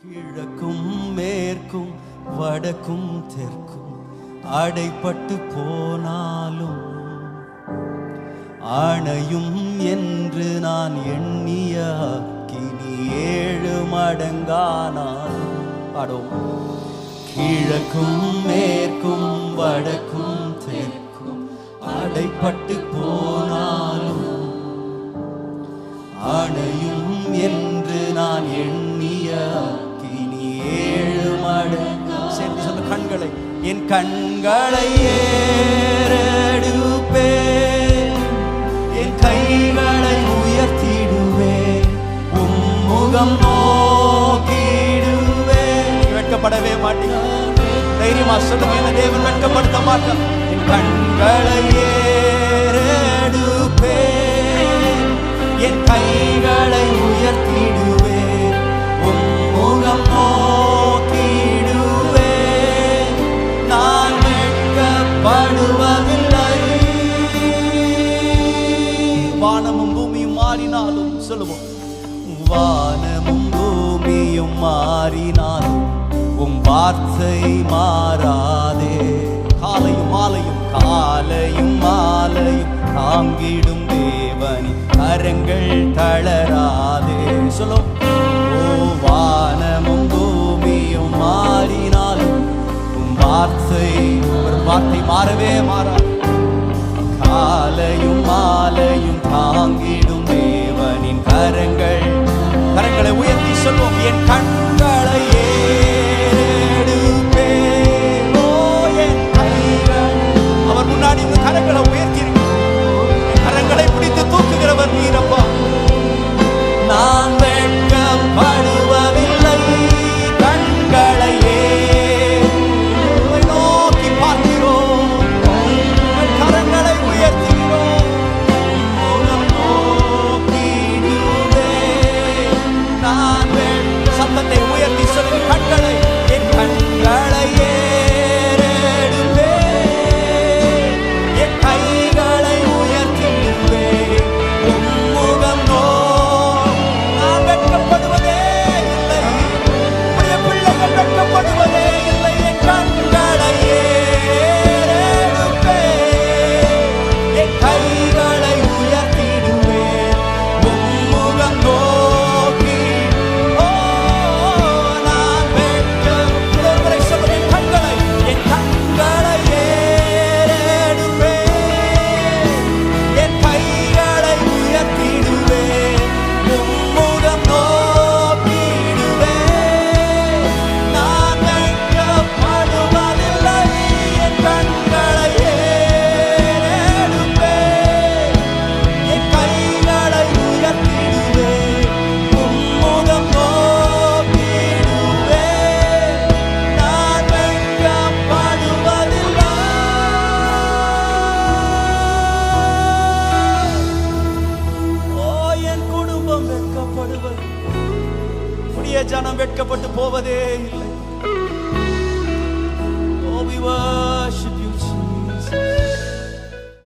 கிழக்கும் மேற்கும் வடக்கும் தெற்கும் அடைப்பட்டு போனாலும் அணையும் என்று நான் எண்ணிய கினி ஏழு மடங்கானாலும் பாடும் கிழக்கும் மேற்கும் வடக்கும் தெற்கும் அடைப்பட்டு போனாலும் கண்களை என் கண்களை ஏறெடுப்பே என் கைகளை உயர்த்திடுவே உம்முகம் நோக்கிடுவே வெட்கப்படவே மாட்டேன். தைரியமா சொல்லுங்க என்ன தேவன் வெட்கப்படுத்த மாட்டான் என் கண்களை ஏ மாறினாலும் சொல்லுவோம். வானமும் பூமியும் மாறினாலும் உன் வார்த்தை மாறாதே. காலையும் மாலையும் காலையும் மாலையும் தாங்கிடும் தேவனி கரங்கள் தளராதே. சொல்லும் ஓ வானமும் பூமியும் மாறினாலும் உன் வார்த்தை ஒரு வார்த்தை மாறவே மாறாது. காலையும் மாலையும் தாங்கிடும் கரங்களை புதிய போவதே இல்லை. Oh,